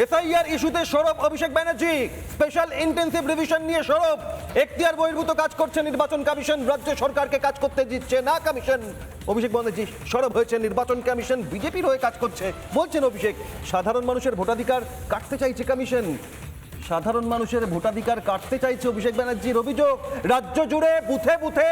SIR ইস্যুতে সরব Abhishek Banerjee. Special intensive revision নিয়ে সরব। এখতিয়ার বহির্ভূত কাজ করছে নির্বাচন কমিশন। রাজ্য সরকারকে কাজ করতে দিচ্ছে না কমিশন। অভিষেক ব্যানার্জি, সরব হয়েছে নির্বাচন কমিশন। বিজেপির হয়ে কাজ করছে, বলছেন অভিষেক। সাধারণ মানুষের ভোটাধিকার কাটতে চাইছে কমিশন। সাধারণ মানুষের ভোটাধিকার কাটতে চাইছে অভিষেক ব্যানার্জির অভিযোগ। রাজ্য জুড়ে বুথে বুথে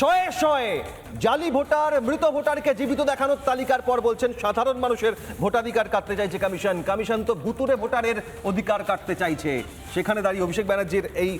শয়ে শয়ে জালি ভোটার, মৃত ভোটারকে জীবিত দেখানোর তালিকার পর বলছেন, সাধারণ মানুষের ভোটাধিকার কাটতে চাইছে কমিশন। কমিশন তো ভুতুরে ভোটারের অধিকার কাটতে চাইছে। সেখানে দাঁড়িয়ে অভিষেক ব্যানার্জির এই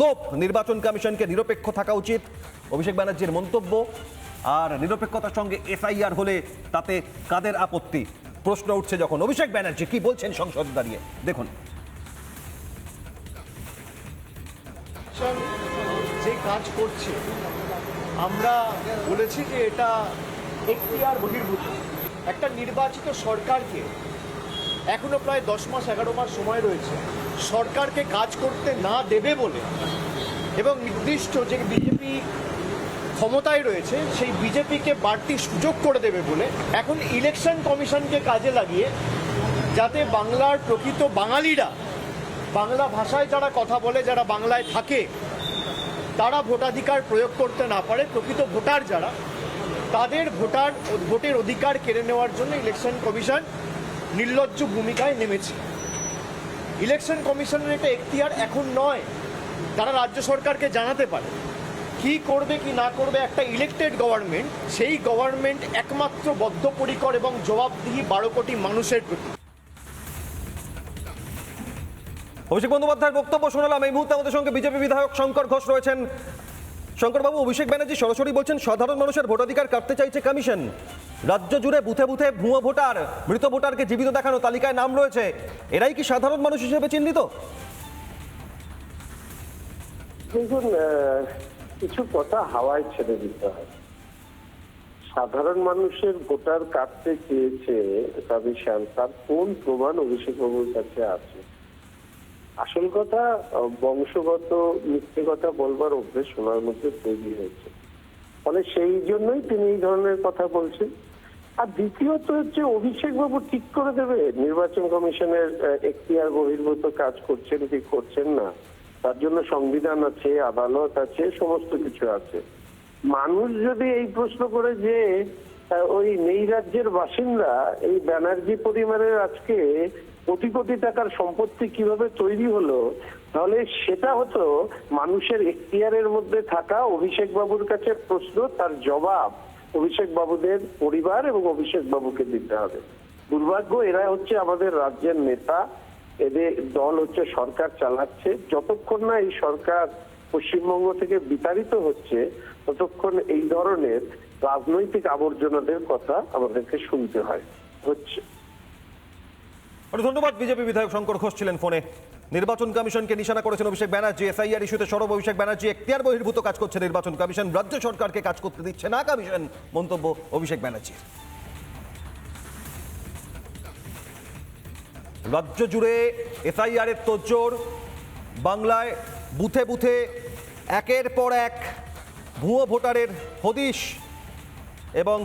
তোপ, নির্বাচন কমিশনকে নিরপেক্ষ থাকা উচিত। অভিষেক ব্যানার্জির মন্তব্য, আর নিরপেক্ষতার সঙ্গে এফআইআর হলে তাতে কাদের আপত্তি? প্রশ্ন উঠছে যখন। অভিষেক ব্যানার্জি কি বলছেন সংসদ দাঁড়িয়ে? দেখুন। যে কাজ করছে আমরা বলেছি যে এটা এখতিয়ার বহির্ভূত। একটা নির্বাচিত সরকারকে এখনও প্রায় দশ মাস, এগারো মাস সময় রয়েছে সরকারকে কাজ করতে না দেবে বলে এবং নির্দিষ্ট যে বিজেপি ক্ষমতায় রয়েছে, সেই বিজেপিকে বাড়তি সুযোগ করে দেবে বলে এখন ইলেকশন কমিশনকে কাজে লাগিয়ে যাতে বাংলার প্রকৃত বাঙালিরা, বাংলা ভাষায় যারা কথা বলে, যারা বাংলায় থাকে তারা ভোটাধিকার প্রয়োগ করতে না পারে, প্রকৃত ভোটার যারা, তাদের ভোটার, ভোটের অধিকার কেড়ে নেওয়ার জন্য ইলেকশন কমিশন নির্লজ্জ ভূমিকায় নেমেছে। ইলেকশন কমিশনের এটা এখতিয়ার এখন নয়, তারা রাজ্য সরকারকে জানাতে পারে কি করবে কি না করবে একটা ইলেক্টেড গভর্নমেন্ট সেই গভর্নমেন্ট একমাত্র বদ্ধপরিকর এবং জবাবদিহি বারো কোটি মানুষের প্রতি। অভিষেক বন্দ্যোপাধ্যায়ের বক্তব্য শোনালাম। এই মুহূর্তে আমাদের সঙ্গে বিজেপি বিধায়ক শঙ্কর ঘোষ রয়েছেন। শঙ্করবাবু, অভিষেক ব্যানার্জি সরাসরি বলছেন, সাধারণ মানুষের ভোটাধিকার কাটতে চাইছে কমিশন। রাজ্য জুড়ে বুথে বুথে ভুয়ো ভোটার, মৃত ভোটারকে জীবিত দেখানো তালিকায় নাম রয়েছে। এরাই কি সাধারণ মানুষ হিসেবে চিহ্নিত? দেখুন কিছু কথা হাওয়ায় ছেড়ে দিতে হয়। সাধারণ মানুষের ভোটার কাটতে চেয়েছে তার কোন প্রমাণ অভিষেক বাবুর কাছে আছে? আসল কথা বংশগত, মিথ্যে কথা বলবার অভ্যেস ওনার মধ্যে তৈরি হয়েছে। ফলে সেই জন্যই তিনি এই ধরনের কথা বলছেন। আর দ্বিতীয়ত হচ্ছে, অভিষেক বাবু ঠিক করে দেবে, নির্বাচন কমিশনের এখতিয়ার বহির্ভূত কাজ করছেন কি করছেন না। তার জন্য সংবিধান আছে, আদালত আছে, সমস্ত কিছু আছে। মানুষ যদি এই প্রশ্ন করে যে ওই নেই রাজ্যের বাসিন্দা, এই ব্যানার্জি পরিবারের আজকে কোটি কোটি টাকার সম্পত্তি কীভাবে তৈরি হলো, তাহলে সেটা হতো মানুষের এখতিয়ারের মধ্যে থাকা অভিষেক বাবুর কাছে প্রশ্ন, তার জবাব অভিষেক বাবুদের পরিবার এবং অভিষেক বাবুকে দিতে হবে। দুর্ভাগ্য, এরা হচ্ছে আমাদের রাজ্যের নেতা, এদের দল হচ্ছে সরকার চালাচ্ছে। যতক্ষণ না এই সরকার পশ্চিমবঙ্গ থেকে বিতাড়িত হচ্ছে, ততক্ষণ এই ধরনের রাজনৈতিক আবর্জনাদের কথা আমাদেরকে শুনতে হয়। হচ্ছে অনেক ধন্যবাদ, বিজেপি বিধায়ক শঙ্কর ঘোষ ছিলেন ফোনে। নির্বাচন কমিশনকে নিশানা করেছেন অভিষেক ব্যানার্জি। এসআইআর ইস্যুতে সরব অভিষেক ব্যানার্জি এখতিয়ার বহির্ভূত কাজ করছে নির্বাচন কমিশন। রাজ্য সরকারকে কাজ করতে দিচ্ছে না কমিশন, মন্তব্য অভিষেক ব্যানার্জি। রাজ্য জুড়ে এসআইআর এর তোড়জোড়, বাংলায় বুথে বুথে একের পর এক ভুয়ো ভোটারের হদিশ এবং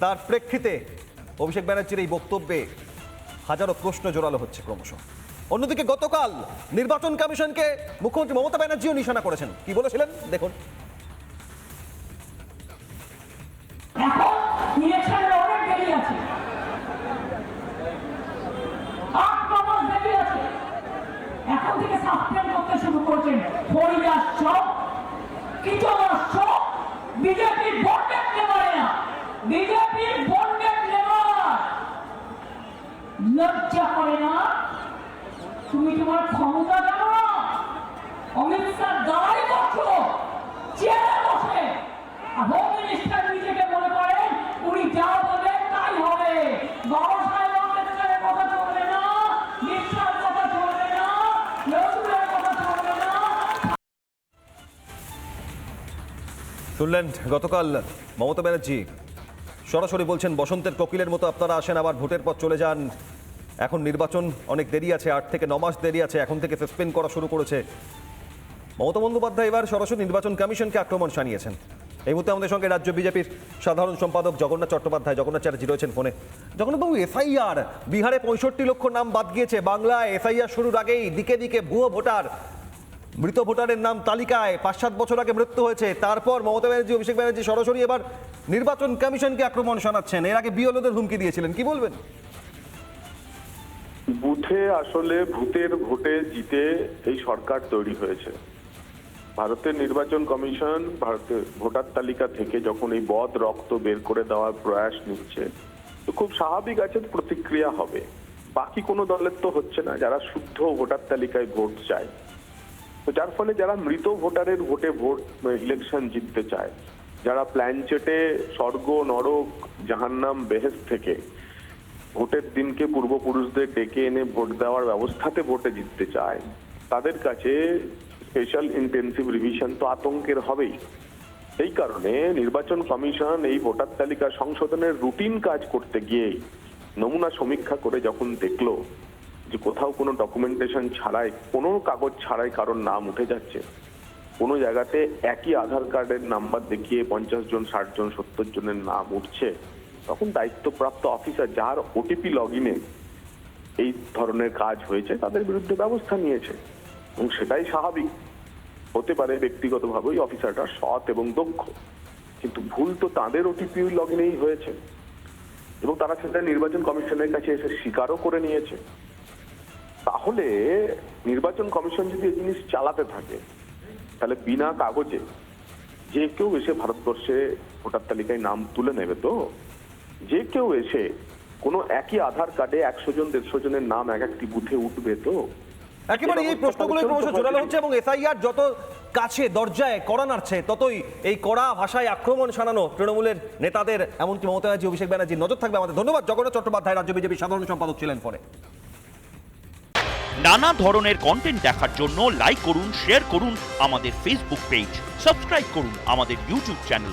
তার প্রেক্ষিতে অভিষেক ব্যানার্জির এই বক্তব্যে হাজারো প্রশ্ন জোরালো হচ্ছে ক্রমশ। অন্যদিকে গতকাল নির্বাচন কমিশনকে মুখ্যমন্ত্রী মমতা ব্যানার্জিও নিশানা করেছেন। কি বলেছিলেন? দেখুন। এখন থেকে সাসপেন্ড করতে শুরু করছেন হরিদাস চক কিচনার চক বিজেপির বন্ডেড নেমারেরা বিজেপির বন্ডেড নেমার লজ্জা করে না? তুমি তোমার ক্ষমতা জানো না? অমিত শাহ করছ চেয়ারে বসে। আর নিজেকে মনে করেন, উনি যা তাই হবে। শুনলেন গতকাল মমতা ব্যানার্জি। সরাসরি বলছেন, বসন্তের কোকিলের মতো আপনারা আসেন, আবার ভোটের পর চলে যান। এখন নির্বাচন অনেক দেরি আছে, আট থেকে ন মাস দেরি আছে, এখন থেকে সাসপেন্ড করা শুরু করেছে। মমতা বন্দ্যোপাধ্যায় এবার সরাসরি নির্বাচন কমিশনকে আক্রমণ শানিয়েছেন। এই মুহূর্তে আমাদের সঙ্গে রাজ্য বিজেপির সাধারণ সম্পাদক জগন্নাথ চট্টোপাধ্যায়। জগন্নাথ চ্যাটার্জি রয়েছেন ফোনে। জগন্নাথবাবু এসআইআর বিহারে পঁয়ষট্টি লক্ষ নাম বাদ গিয়েছে বাংলায় এসআইআর শুরুর আগেই দিকে দিকে ভুয়ো ভোটার। মৃত ভোটারের নাম তালিকায় পাঁচ সাত বছর আগে মৃত্যু হয়েছে। তারপর মমতা ব্যানার্জি, অভিষেক ব্যানার্জি সরাসরি এবার নির্বাচন কমিশনকে আক্রমণ শোনাচ্ছেন। এর আগে বিএলওদের হুমকি দিয়েছিলেন। কি বলবেন? বুথে আসলে ভূতের ভোটে জিতে এই সরকার তৈরি হয়েছে। ভারতের নির্বাচন কমিশন ভারতের ভোটার তালিকা থেকে যখন এই বদ রক্ত বের করে দেওয়ার প্রয়াস নিচ্ছে, তো খুব স্বাভাবিক আছে, প্রতিক্রিয়া হবে। বাকি কোনো দলের তো হচ্ছে না, যারা শুদ্ধ ভোটার তালিকায় ভোট চায়। তো যার ফলে যারা মৃত ভোটারের ভোটে ভোট ইলেকশন জিততে চায়, যারা প্ল্যানচেটে স্বর্গ, নরক, জাহান্নাম বেহেস থেকে ভোটের দিনকে পূর্বপুরুষদের ডেকে এনে ভোট দেওয়ার ব্যবস্থাতে ভোটে জিততে চায়। তাদের কাছে স্পেশাল ইন্টেন্সিভ রিভিশন তো আতঙ্কের হবেই। এই কারণে নির্বাচন কমিশন এই ভোটার তালিকা সংশোধনের রুটিন কাজ করতে গিয়ে নমুনা সমীক্ষা করে যখন দেখল যে কোথাও কোনো ডকুমেন্টেশন ছাড়াই, কোনো কাগজ ছাড়াই কারোর নাম উঠে যাচ্ছে, কোনো জায়গাতে একই আধার কার্ডের নাম্বার দেখিয়ে পঞ্চাশ জন, ষাট জন, সত্তর জনের নাম উঠছে তখন দায়িত্বপ্রাপ্ত অফিসার যার ওটিপি লগ ইনে এই ধরনের কাজ হয়েছে, তাদের বিরুদ্ধে ব্যবস্থা নিয়েছে। এবং সেটাই স্বাভাবিক। হতে পারে ব্যক্তিগতভাবে ওই অফিসারটা সৎ এবং দক্ষ, কিন্তু ভুল তো তাদের ওটিপি লগ ইনেই হয়েছে। এবং তারা সেটা নির্বাচন কমিশনের কাছে এসে স্বীকারও করে নিয়েছে। তাহলে নির্বাচন কমিশন যদি এই জিনিস চালাতে থাকে, তাহলে বিনা কাগজে যে কেউ এসে ভারতবর্ষে ভোটার তালিকায় নাম তুলে নেবে তো? যে কেউ এসে কোনো একই আধার কার্ডে একশো জন দেড়শো জনের নাম এক একটি বুথে উঠবে তো? একেবারে এই প্রশ্নগুলো ক্রমশ জোরালো হচ্ছে এবং এসআইআর যত কাছে দরজায় কড়া নাড়ছে ততই এই কড়া ভাষায় আক্রমণ শানানো তৃণমূলের নেতাদের এমনকি মমতা ব্যানার্জি অভিষেক ব্যানার্জি নজর থাকবে আমাদের। ধন্যবাদ জগন্নাথ চট্টোপাধ্যায় রাজ্য বিজেপি সাধারণ সম্পাদক ছিলেন পরে। নানা ধরনের কন্টেন্ট দেখার জন্য লাইক করুন শেয়ার করুন আমাদের ফেসবুক পেজ সাবস্ক্রাইব করুন আমাদের ইউটিউব চ্যানেল